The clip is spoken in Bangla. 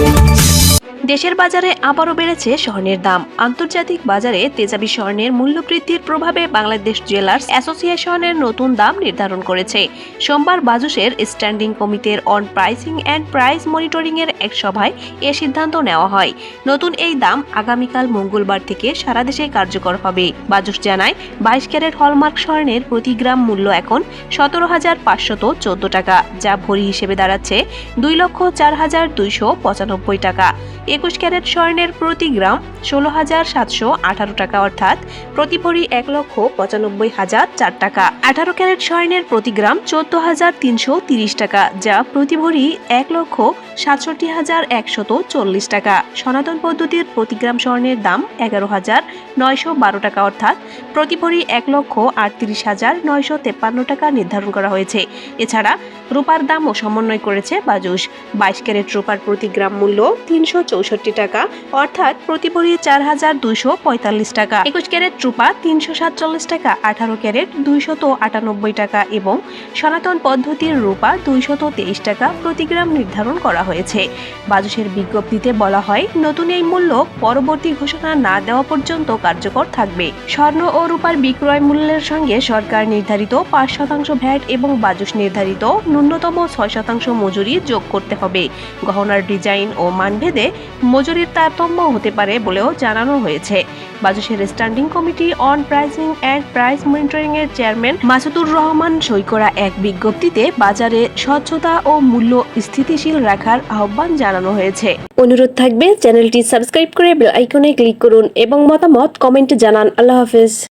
Thank you. দেশের বাজারে আবারও বেড়েছে স্বর্ণের দাম। আন্তর্জাতিক বাজারে তেজাবি স্বর্ণের মূল্য বৃদ্ধির প্রভাবে বাংলাদেশ জুয়েলার্স অ্যাসোসিয়েশনের নতুন দাম নির্ধারণ করেছে। সোমবার বাজুসের স্ট্যান্ডিং কমিটির on pricing and price monitoring এর এক সভায় এ সিদ্ধান্ত নেওয়া হয়। নতুন এই দাম আগামীকাল মঙ্গলবার থেকে সারা দেশে কার্যকর হবে। বাজুস জানায়, বাইশ ক্যারেট হলমার্ক স্বর্ণের প্রতি গ্রাম মূল্য এখন সতেরো হাজার পাঁচশত চোদ্দ টাকা, যা ভরি হিসেবে দাঁড়াচ্ছে দুই লক্ষ চার হাজার দুইশো পঁচানব্বই টাকা। একুশ ক্যারেট স্বর্ণের প্রতি গ্রাম ষোলো হাজার সাতশো আঠারো টাকা, অর্থাৎ প্রতি ভরি এক লক্ষ পঁচানব্বই হাজার চার টাকা। আঠারো ক্যারেট স্বর্ণের প্রতি গ্রাম চোদ্দ হাজার তিনশো তিরিশ টাকা, যা প্রতি ভরি এক লক্ষ সাতষট্টি হাজার একশত চল্লিশ টাকা। সনাতন পদ্ধতির প্রতি গ্রাম স্বর্ণের দাম এগারো হাজার নয়শো বারো টাকা, অর্থাৎ প্রতি ভরি এক লক্ষ আটত্রিশ হাজার নয়শো তেপ্পান্ন টাকা নির্ধারণ করা হয়েছে। এছাড়া রূপার দামও সমন্বয় করেছে বাজুস বাইশ ক্যারেট রূপার প্রতি গ্রাম মূল্য তিনশো চৌষট্টি টাকা, অর্থাৎ প্রতি ভরি চার হাজার দুইশো পঁয়তাল্লিশ টাকা। একুশ ক্যারেট রূপা তিনশো সাতচল্লিশ টাকা, আঠারো ক্যারেট দুইশত আটানব্বই টাকা এবং সনাতন পদ্ধতির রূপা দুইশত তেইশ টাকা প্রতি গ্রাম নির্ধারণ করা হয়েছে। বাজুসের বিজ্ঞপ্তিতে বলা হয়, নতুন এই মূল্য পরবর্তী ঘোষণা না দেওয়া পর্যন্ত কার্যকর থাকবে। স্বর্ণ ও রূপার বিক্রয় মূল্যের সঙ্গে সরকার নির্ধারিত পাঁচ শতাংশ ভ্যাট এবং বাজুস নির্ধারিত ন্যূনতম ছয় শতাংশ মজুরি যোগ করতে হবে। গহনার ডিজাইন ও মানভেদে মজুরির তারতম্য হতে পারে বলেও জানানো হয়েছে। বাজুসের standing committee on pricing and price monitoring এর চেয়ারম্যান মাসুদুর রহমান সই করা এক বিজ্ঞপ্তিতে বাজারে স্বচ্ছতা ও মূল্য স্থিতিশীল রাখার আহ্বান জানানো হয়েছে। অনুরোধ থাকবে চ্যানেলটি সাবস্ক্রাইব করে বেল আইকনে ক্লিক করুন এবং মতামত কমেন্টে জানান। আল্লাহ হাফেজ।